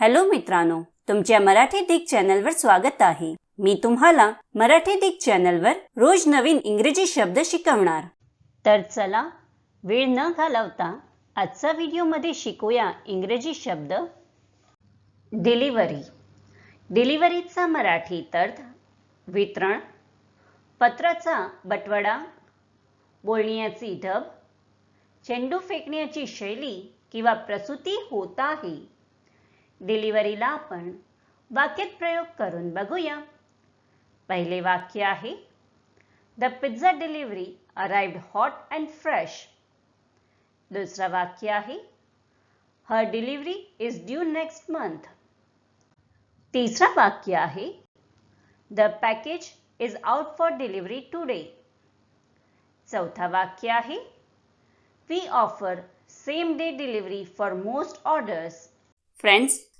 Hello मित्रांनो तुमच्या मराठी दिग चॅनलवर स्वागत आहे. मी तुम्हाला मराठी दिग चॅनलवर रोज नवीन इंग्रजी शब्द शिकवणार. तर चला वेळ न घालवता आजचा व्हिडिओमध्ये शिकूया इंग्रजी शब्द. डिलिव्हरी. डिलिव्हरीचा मराठी अर्थ वितरण पत्राचा बटवडा बोलण्याची ढब चेंडू फेकण्याची शैली किंवा प्रसूती होत आहे. डिलिव्हरीला आपण वाक्यात प्रयोग करून बघूया. पहिले वाक्य आहे the pizza delivery arrived hot and fresh. दुसरं वाक्य आहे her delivery is due next month. तिसरं वाक्य आहे the package is out for delivery today. चौथा वाक्य आहे we offer same day delivery for most orders friends